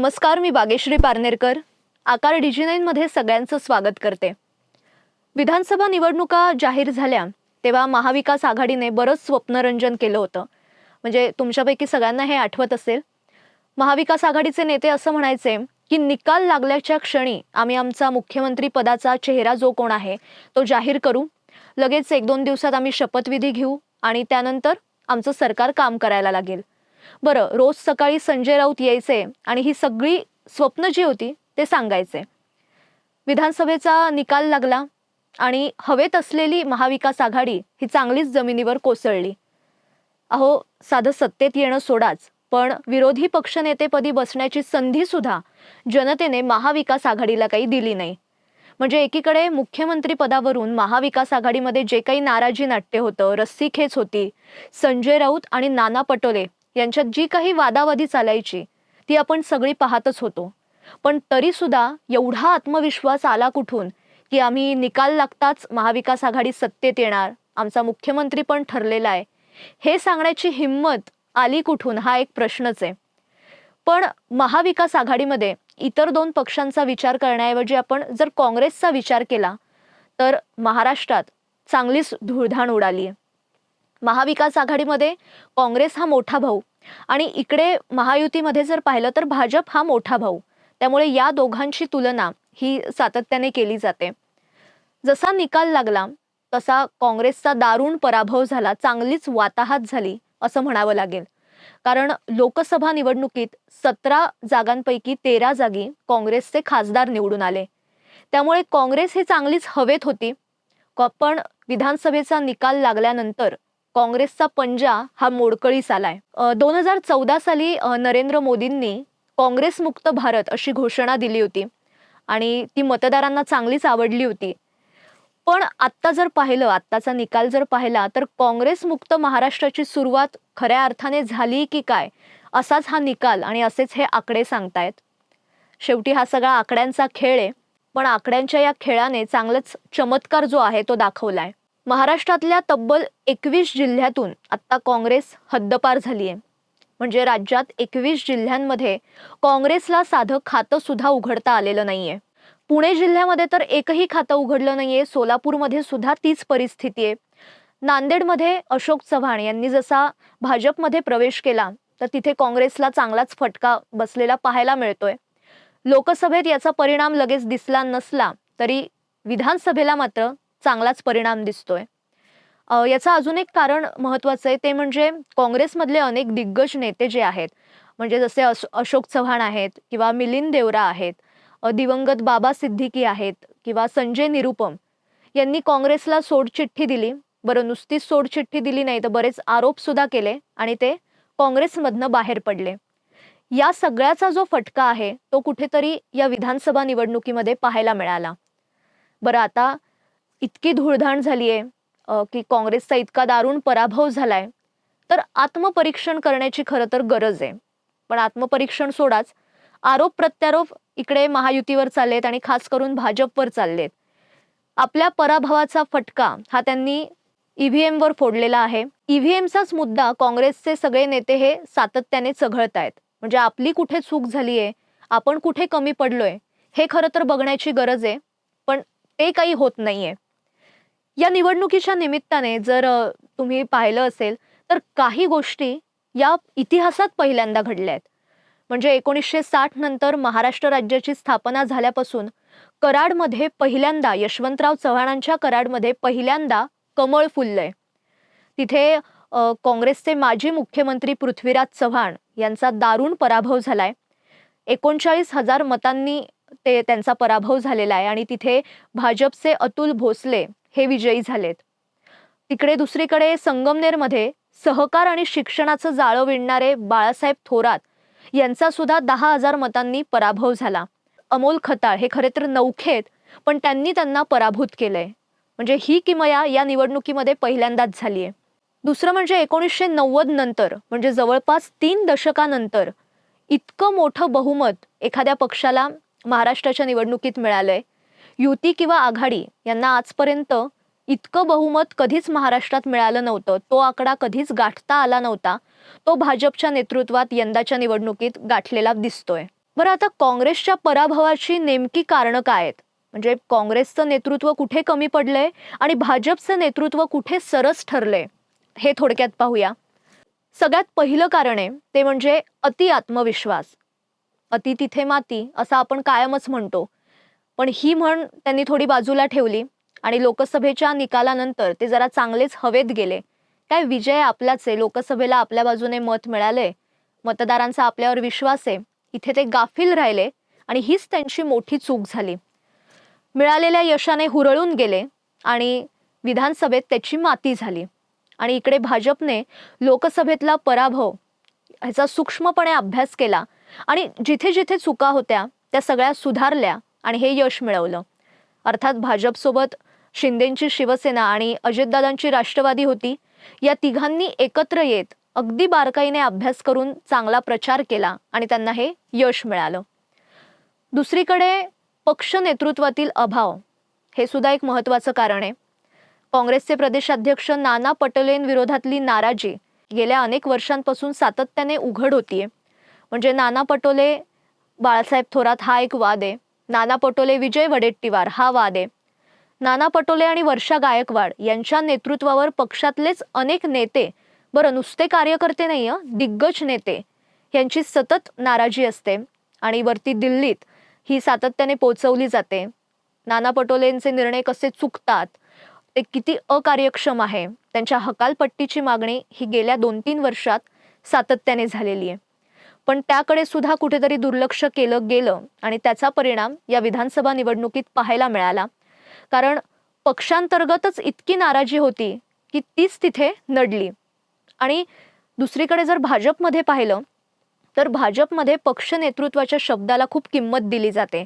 नमस्कार मी बागेश्री पारनेरकर. आकार डिजी नाईनमध्ये सगळ्यांचं स्वागत करते. विधानसभा निवडणुका जाहीर झाल्या तेव्हा महाविकास आघाडीने बरंच स्वप्नरंजन केलं होतं. म्हणजे तुमच्यापैकी सगळ्यांना हे आठवत असेल. महाविकास आघाडीचे नेते असं म्हणायचे की निकाल लागल्याच्या क्षणी आम्ही आमचा मुख्यमंत्री पदाचा चेहरा जो कोण आहे तो जाहीर करू. लगेच एक दोन दिवसात आम्ही शपथविधी घेऊ आणि त्यानंतर आमचं सरकार काम करायला लागेल. बरं रोज सकाळी संजय राऊत यायचे आणि ही सगळी स्वप्न जी होती ते सांगायचे. विधानसभेचा निकाल लागला आणि हवेत असलेली महाविकास आघाडी ही चांगलीच जमिनीवर कोसळली. अहो साधं सत्तेत येणं सोडाच पण विरोधी पक्षनेतेपदी बसण्याची संधी सुद्धा जनतेने महाविकास आघाडीला काही दिली नाही. म्हणजे एकीकडे मुख्यमंत्री पदावरून महाविकास आघाडीमध्ये जे काही नाराजी नाट्य होतं रस्सीखेच होती संजय राऊत आणि नाना पटोले यांच्यात जी काही वादावादी चालायची ती आपण सगळी पाहतच होतो. पण तरीसुद्धा एवढा आत्मविश्वास आला कुठून की आम्ही निकाल लागताच महाविकास आघाडी सत्तेत येणार आमचा मुख्यमंत्री पण ठरलेला आहे हे सांगण्याची हिंमत आली कुठून हा एक प्रश्नच आहे. पण महाविकास आघाडीमध्ये इतर दोन पक्षांचा विचार करण्याऐवजी आपण जर काँग्रेसचा विचार केला तर महाराष्ट्रात चांगलीच धुळधाण उडाली आहे. महाविकास आघाडीमध्ये काँग्रेस हा मोठा भाऊ. आणि इकडे महायुतीमध्ये जर पाहिलं तर भाजप हा मोठा भाऊ. त्यामुळे या दोघांची तुलना ही सातत्याने केली जाते. जसा निकाल लागला तसा काँग्रेसचा दारुण पराभव झाला चांगलीच वाताहात झाली असं म्हणावं लागेल. कारण लोकसभा निवडणुकीत सतरा जागांपैकी तेरा जागी काँग्रेसचे खासदार निवडून आले. त्यामुळे काँग्रेस ही चांगलीच हवेत होती. क- पण विधानसभेचा निकाल लागल्यानंतर काँग्रेसचा पंजा हा मोडकळीस आलाय. दोन हजार चौदा साली नरेंद्र मोदींनी काँग्रेस मुक्त भारत अशी घोषणा दिली होती. आणि ती मतदारांना चांगलीच आवडली होती. पण आत्ता जर पाहिलं आत्ताचा निकाल जर पाहिला तर काँग्रेस मुक्त महाराष्ट्राची सुरुवात खऱ्या अर्थाने झाली की काय? असाच हा निकाल आणि असेच हे आकडे सांगतायत. शेवटी हा सगळा आकड्यांचा खेळ आहे. पण आकड्यांच्या या खेळाने चांगलंच चमत्कार जो आहे तो दाखवलाय. महाराष्ट्रातल्या तब्बल एकवीस जिल्ह्यातून आत्ता काँग्रेस हद्दपार झाली आहे म्हणजे राज्यात एकवीस जिल्ह्यांमध्ये काँग्रेसला साधं खातं सुद्धा उघडता आलेलं नाहीये. पुणे जिल्ह्यामध्ये तर एकही खातं उघडलं नाहीये सोलापूरमध्ये सुद्धा तीच परिस्थिती आहे. नांदेडमध्ये अशोक चव्हाण यांनी जसा भाजपमध्ये प्रवेश केला तर तिथे काँग्रेसला चांगलाच फटका बसलेला पाहायला मिळतोय. लोकसभेत याचा परिणाम लगेच दिसला नसला तरी विधानसभेला मात्र चांगलाच परिणाम दिसतोय. याचं अजून एक कारण महत्वाचं आहे ते म्हणजे काँग्रेसमधले अनेक दिग्गज नेते जे आहेत म्हणजे जसे अशोक चव्हाण आहेत किंवा मिलिंद देवरा आहेत दिवंगत बाबा सिद्दीकी आहेत किंवा संजय निरुपम यांनी काँग्रेसला सोडचिठ्ठी दिली. बरं नुसतीच सोडचिठ्ठी दिली नाही तर बरेच आरोप सुद्धा केले आणि ते काँग्रेसमधनं बाहेर पडले. या सगळ्याचा जो फटका आहे तो कुठेतरी या विधानसभा निवडणुकीमध्ये पाहायला मिळाला. बरं आता इतकी धुळधाण झाली आहे की काँग्रेसचा इतका दारुण पराभव झालाय तर आत्मपरीक्षण करण्याची खरं तर गरज आहे. पण आत्मपरीक्षण सोडाच आरोप प्रत्यारोप इकडे महायुतीवर चाललेत आणि खास करून भाजपवर चाललेत. आपल्या पराभवाचा फटका हा त्यांनी ईव्हीएम वर फोडलेला आहे. ईव्हीएमचाच मुद्दा काँग्रेसचे सगळे नेते हे सातत्याने चघळत आहेत म्हणजे आपली कुठे चूक झाली आहे आपण कुठे कमी पडलोय हे खरं तर बघण्याची गरज आहे पण ते काही होत नाहीये. या निवडणुकीच्या निमित्ताने जर तुम्ही पाहिलं असेल तर काही गोष्टी या इतिहासात पहिल्यांदा घडल्या आहेत. म्हणजे एकोणीसशे साठ नंतर महाराष्ट्र राज्याची स्थापना झाल्यापासून कराडमध्ये पहिल्यांदा यशवंतराव चव्हाणांच्या कराडमध्ये पहिल्यांदा कमळ फुललंय. तिथे काँग्रेसचे माजी मुख्यमंत्री पृथ्वीराज चव्हाण यांचा दारुण पराभव झालाय. एकोणचाळीस हजार मतांनी ते त्यांचा पराभव झालेला आहे आणि तिथे भाजपचे अतुल भोसले हे विजयी झालेत. तिकडे दुसरीकडे संगमनेरमध्ये सहकार आणि शिक्षणाचं जाळं विणणारे बाळासाहेब थोरात यांचा सुद्धा दहा हजार मतांनी पराभव झाला. अमोल खताळ हे खरे तर नौखेत पण त्यांनी त्यांना पराभूत केलंय. म्हणजे ही किमया या निवडणुकीमध्ये पहिल्यांदाच झाली आहे दुसरं म्हणजे एकोणीसशे नव्वद नंतर म्हणजे जवळपास तीन दशकानंतर इतकं मोठं बहुमत एखाद्या पक्षाला महाराष्ट्राच्या निवडणुकीत मिळालंय. युती किंवा आघाडी यांना आजपर्यंत इतकं बहुमत कधीच महाराष्ट्रात मिळालं नव्हतं. तो आकडा कधीच गाठता आला नव्हता. तो भाजपच्या नेतृत्वात यंदाच्या निवडणुकीत गाठलेला दिसतोय. बरं आता काँग्रेसच्या पराभवाची नेमकी कारणं काय आहेत? म्हणजे काँग्रेसचं नेतृत्व कुठे कमी पडलंय आणि भाजपचं नेतृत्व कुठे सरस ठरलंय? हे थोडक्यात पाहूया. सगळ्यात पहिलं कारण आहे ते म्हणजे अति आत्मविश्वास. अति तिथे माती असं आपण कायमच म्हणतो. पण ही म्हण त्यांनी थोडी बाजूला ठेवली आणि लोकसभेच्या निकालानंतर ते जरा चांगलेच हवेत गेले. काय विजय आपलाच आहे लोकसभेला आपल्या बाजूने मत मिळाले? मतदारांचा आपल्यावर विश्वास आहे. इथे ते गाफील राहिले आणि हीच त्यांची मोठी चूक झाली. मिळालेल्या यशाने हुरळून गेले आणि विधानसभेत त्याची माती झाली. आणि इकडे भाजपने लोकसभेतला पराभव ह्याचा सूक्ष्मपणे अभ्यास केला आणि जिथे जिथे चुका होत्या त्या सगळ्या सुधारल्या. आणि हे यश मिळवलं. अर्थात भाजपसोबत शिंदेंची शिवसेना आणि अजितदादांची राष्ट्रवादी होती या तिघांनी एकत्र येत अगदी बारकाईने अभ्यास करून चांगला प्रचार केला आणि त्यांना हे यश मिळालं. दुसरीकडे पक्ष नेतृत्वातील अभाव हे सुद्धा एक महत्त्वाचं कारण आहे. काँग्रेसचे प्रदेशाध्यक्ष नाना पटोलेंविरोधातली नाराजी गेल्या अनेक वर्षांपासून सातत्याने उघड होतीये. म्हणजे नाना पटोले बाळासाहेब थोरात हा एक वाद आहे. नाना पटोले विजय वडेट्टीवार हा वाद. आहे नाना पटोले आणि वर्षा गायकवाड यांच्या नेतृत्वावर पक्षातलेच अनेक नेते बरं नुसते कार्यकर्ते नाही दिग्गज नेते यांची सतत नाराजी असते आणि वरती दिल्लीत ही सातत्याने पोचवली जाते. नाना पटोलेंचे निर्णय कसे चुकतात ते किती अकार्यक्षम आहे त्यांच्या हकालपट्टीची मागणी ही गेल्या दोन तीन वर्षात सातत्याने झालेली आहे. पण त्याकडे सुद्धा कुठेतरी दुर्लक्ष केलं गेलं आणि त्याचा परिणाम या विधानसभा निवडणुकीत पाहायला मिळाला. कारण पक्षांतर्गतच इतकी नाराजी होती की तीच तिथे नडली. आणि दुसरीकडे जर भाजपमध्ये पाहिलं तर भाजपमध्ये पक्ष नेतृत्वाच्या शब्दाला खूप किंमत दिली जाते.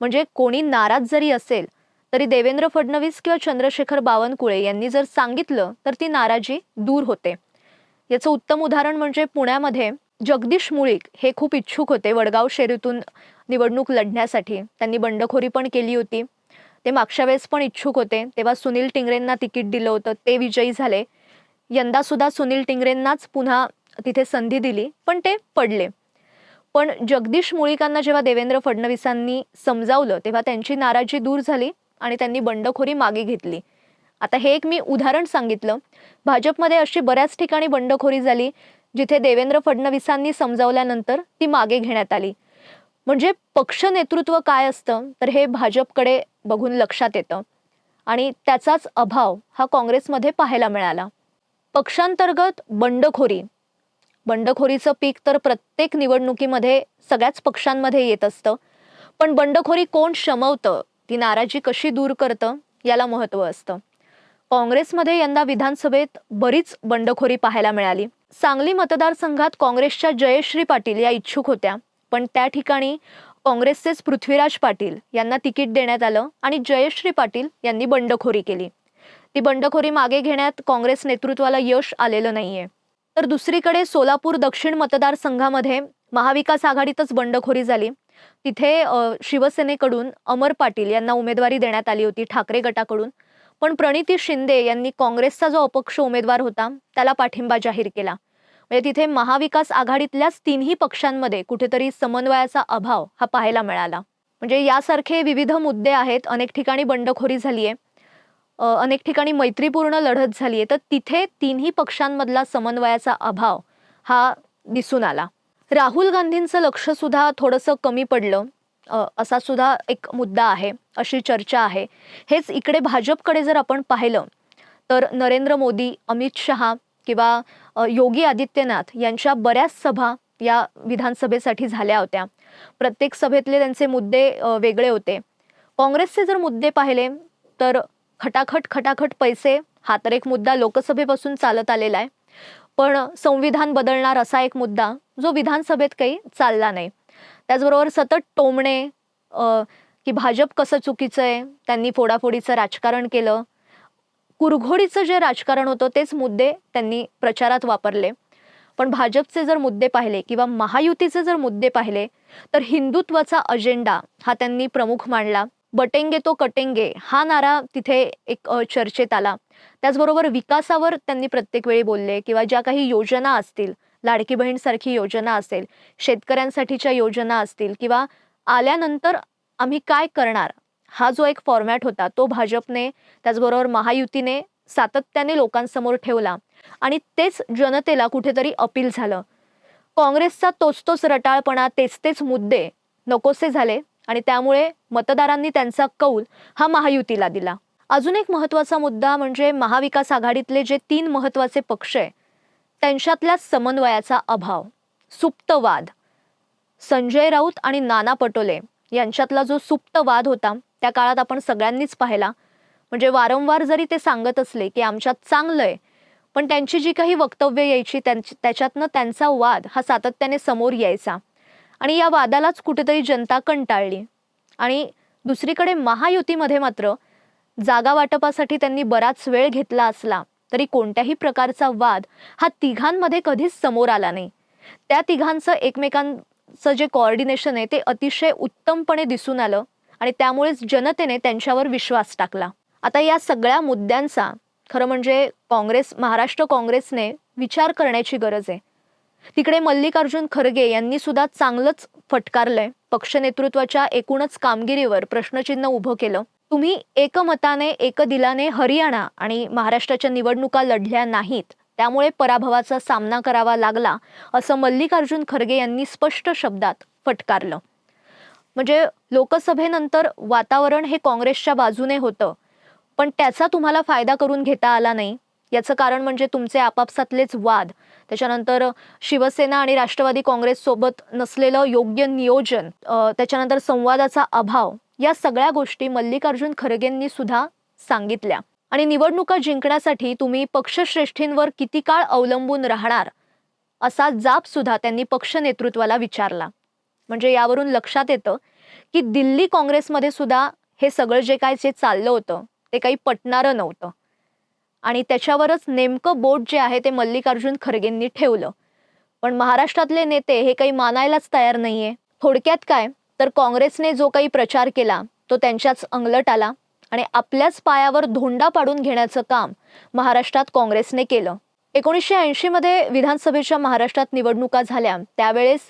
म्हणजे कोणी नाराज जरी असेल तरी देवेंद्र फडणवीस किंवा चंद्रशेखर बावनकुळे यांनी जर सांगितलं तर ती नाराजी दूर होते. याचं उत्तम उदाहरण म्हणजे पुण्यामध्ये जगदीश मुळीक हे खूप इच्छुक होते वडगाव शेरीतून निवडणूक लढण्यासाठी. त्यांनी बंडखोरी पण केली होती. ते मागच्या वेळेस पण इच्छुक होते. तेव्हा सुनील टिंगरेंना तिकीट दिलं होतं. ते विजयी झाले. यंदा सुद्धा सुनील टिंगरेंनाच पुन्हा तिथे संधी दिली पण ते पडले. पण जगदीश मुळीकांना जेव्हा देवेंद्र फडणवीसांनी समजावलं तेव्हा त्यांची नाराजी दूर झाली आणि त्यांनी बंडखोरी मागे घेतली. आता हे एक मी उदाहरण सांगितलं. भाजपमध्ये अशी बऱ्याच ठिकाणी बंडखोरी झाली. जिथे देवेंद्र फडणवीसांनी समजावल्यानंतर ती मागे घेण्यात आली. म्हणजे पक्ष नेतृत्व काय असतं तर हे भाजपकडे बघून लक्षात येतं. आणि त्याचाच अभाव हा काँग्रेसमध्ये पाहायला मिळाला. पक्षांतर्गत बंडखोरी. बंडखोरीचं पीक तर प्रत्येक निवडणुकीमध्ये सगळ्याच पक्षांमध्ये येत असतं. पण बंडखोरी कोण शमवतं ती नाराजी कशी दूर करतं याला महत्त्व असतं. काँग्रेसमध्ये यंदा विधानसभेत बरीच बंडखोरी पाहायला मिळाली. सांगली मतदारसंघात काँग्रेसच्या जयश्री पाटील या इच्छुक होत्या. पण त्या ठिकाणी काँग्रेसचेच पृथ्वीराज पाटील यांना तिकीट देण्यात आलं आणि जयश्री पाटील यांनी बंडखोरी केली. ती बंडखोरी मागे घेण्यात काँग्रेस नेतृत्वाला यश आलेलं नाहीये. तर दुसरीकडे सोलापूर दक्षिण मतदारसंघामध्ये महाविकास आघाडीतच बंडखोरी झाली. तिथे शिवसेनेकडून अमर पाटील यांना उमेदवारी देण्यात आली होती ठाकरे गटाकडून. पण प्रणिती शिंदे यांनी काँग्रेसचा जो अपक्ष उमेदवार होता त्याला पाठिंबा जाहीर केला. म्हणजे तिथे महाविकास आघाडीतल्याच तिन्ही पक्षांमध्ये कुठेतरी समन्वयाचा अभाव हा पाहायला मिळाला. म्हणजे यासारखे विविध मुद्दे आहेत अनेक ठिकाणी बंडखोरी झाली आहे अनेक ठिकाणी मैत्रीपूर्ण लढत झाली आहे तर तिथे तिन्ही पक्षांमधला समन्वयाचा अभाव हा दिसून आला. राहुल गांधींचं लक्ष सुद्धा थोडंसं कमी पडलं. असा सुद्धा एक मुद्दा आहे अशी चर्चा आहे. हेच इकडे भाजपकडे जर आपण पाहिलं तर नरेंद्र मोदी अमित शहा किंवा योगी आदित्यनाथ यांच्या बऱ्याच सभा या विधानसभेसाठी झाल्या होत्या. प्रत्येक सभेतले त्यांचे मुद्दे वेगळे होते. काँग्रेसचे जर मुद्दे पाहिले तर खटाखट खटाखट पैसे हा तर एक मुद्दा लोकसभेपासून चालत आलेला आहे. पण संविधान बदलणार असा एक मुद्दा जो विधानसभेत काही चालला नाही. त्याचबरोबर सतत टोमणे की भाजप कसं चुकीचं आहे त्यांनी फोडाफोडीचं राजकारण केलं. कुरघोडीचं जे राजकारण होतं तेच मुद्दे त्यांनी प्रचारात वापरले. पण भाजपचे जर मुद्दे पाहिले किंवा महायुतीचे जर मुद्दे पाहिले तर हिंदुत्वाचा अजेंडा हा त्यांनी प्रमुख मांडला. बटेंगे तो कटेंगे हा नारा तिथे एक चर्चेत आला. त्याचबरोबर विकासावर त्यांनी प्रत्येक वेळी बोलले किंवा ज्या काही योजना असतील लाडकी बहीण सारखी योजना असेल शेतकऱ्यांसाठीच्या योजना असतील किंवा आल्यानंतर आम्ही काय करणार? हा जो एक फॉर्मॅट होता तो भाजपने त्याचबरोबर महायुतीने सातत्याने लोकांसमोर ठेवला आणि तेच जनतेला कुठेतरी अपील झालं. काँग्रेसचा तोच तोच रटाळपणा तेच तेच मुद्दे नकोसे झाले आणि त्यामुळे मतदारांनी त्यांचा कौल हा महायुतीला दिला. अजून एक महत्त्वाचा मुद्दा म्हणजे महाविकास आघाडीतले जे तीन महत्त्वाचे पक्ष आहे त्यांच्यातल्या समन्वयाचा अभाव सुप्तवाद. संजय राऊत आणि नाना पटोले यांच्यातला जो सुप्त वाद होता त्या काळात आपण सगळ्यांनीच पाहिला. म्हणजे वारंवार जरी ते सांगत असले की आमच्यात चांगलं आहे पण त्यांची जी काही वक्तव्य यायची त्यांची त्याच्यातनं त्यांचा वाद हा सातत्याने समोर यायचा. आणि या वादालाच कुठेतरी जनता कंटाळली. आणि दुसरीकडे महायुतीमध्ये मात्र जागा वाटपासाठी त्यांनी बराच वेळ घेतला असला तरी कोणत्याही प्रकारचा वाद हा तिघांमध्ये कधीच समोर आला नाही. त्या तिघांचं एकमेकांचं जे कॉर्डिनेशन आहे ते अतिशय उत्तमपणे दिसून आलं आणि त्यामुळेच जनतेने त्यांच्यावर विश्वास टाकला. आता या सगळ्या मुद्द्यांचा खरं म्हणजे काँग्रेस महाराष्ट्र काँग्रेसने विचार करण्याची गरज आहे. तिकडे मल्लिकार्जुन खरगे यांनी सुद्धा चांगलंच फटकारलंय पक्ष नेतृत्वाच्या एकूणच कामगिरीवर प्रश्नचिन्ह उभं केलं. तुम्ही एकमताने एकदिलाने हरियाणा आणि महाराष्ट्राच्या निवडणुका लढल्या नाहीत त्यामुळे पराभवाचा सामना करावा लागला असं मल्लिकार्जुन खरगे यांनी स्पष्ट शब्दात फटकारलं. म्हणजे लोकसभेनंतर वातावरण हे काँग्रेसच्या बाजूने होतं पण त्याचा तुम्हाला फायदा करून घेता आला नाही. याचं कारण म्हणजे तुमचे आपापसातलेच वाद त्याच्यानंतर शिवसेना आणि राष्ट्रवादी काँग्रेस सोबत नसलेलं योग्य नियोजन त्याच्यानंतर संवादाचा अभाव या सगळ्या गोष्टी मल्लिकार्जुन खरगेंनी सुद्धा सांगितल्या. आणि निवडणुका जिंकण्यासाठी तुम्ही पक्षश्रेष्ठींवर किती काळ अवलंबून राहणार असा जाब सुद्धा त्यांनी पक्ष नेतृत्वाला विचारला. म्हणजे यावरून लक्षात येतं की दिल्ली काँग्रेसमध्ये सुद्धा हे सगळं जे काय जे चाललं होतं ते काही पटणारं नव्हतं. आणि त्याच्यावरच नेमकं बोट जे आहे ते मल्लिकार्जुन खरगेंनी ठेवलं. पण महाराष्ट्रातले नेते हे काही मानायलाच तयार नाहीये. थोडक्यात काय? तर काँग्रेसने जो काही प्रचार केला तो त्यांच्याच अंगलट आला आणि आपल्याच पायावर धोंडा पाडून घेण्याचं काम महाराष्ट्रात काँग्रेसने केलं. एकोणीसशे ऐंशीमध्ये विधानसभेच्या महाराष्ट्रात निवडणुका झाल्या. त्यावेळेस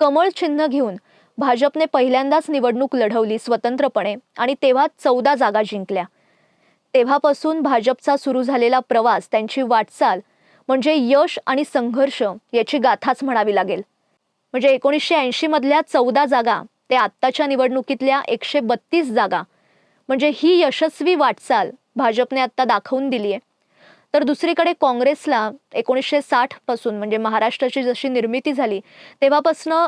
कमळ चिन्ह घेऊन भाजपने पहिल्यांदाच निवडणूक लढवली स्वतंत्रपणे आणि तेव्हा चौदा जागा जिंकल्या. तेव्हापासून भाजपचा सुरू झालेला प्रवास त्यांची वाटचाल म्हणजे यश आणि संघर्ष याची गाथाच म्हणावी लागेल. म्हणजे एकोणीसशे ऐंशीमधल्या चौदा जागा ते आत्ताच्या निवडणुकीतल्या एकशे बत्तीस जागा. म्हणजे ही यशस्वी वाटचाल भाजपने आत्ता दाखवून दिली आहे तर दुसरीकडे काँग्रेसला एकोणीसशे साठपासून म्हणजे महाराष्ट्राची जशी निर्मिती झाली तेव्हापासनं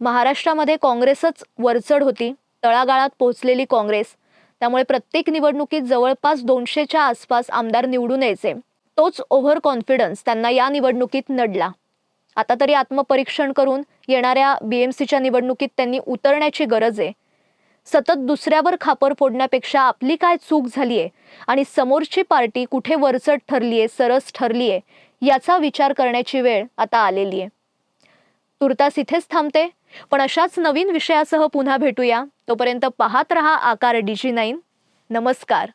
महाराष्ट्रामध्ये काँग्रेसच वरचढ होती. तळागाळात पोहोचलेली काँग्रेस त्यामुळे प्रत्येक निवडणुकीत जवळपास दोनशेच्या आसपास आमदार निवडून यायचे. तोच ओव्हर कॉन्फिडन्स त्यांना या निवडणुकीत नडला. आता तरी आत्मपरीक्षण करून येणाऱ्या बीएमसीच्या निवडणुकीत त्यांनी उतरण्याची गरज आहे. सतत दुसऱ्यावर खापर फोडण्यापेक्षा आपली काय चूक झाली आहे आणि समोरची पार्टी कुठे वरचट ठरली आहे सरस ठरली आहे याचा विचार करण्याची वेळ आता आलेली आहे तुर्तास इथेच थांबते. पण अशाच नवीन विषयासह पुन्हा भेटूया. तोपर्यंत पाहत रहा आकार डीजी नाईन नमस्कार.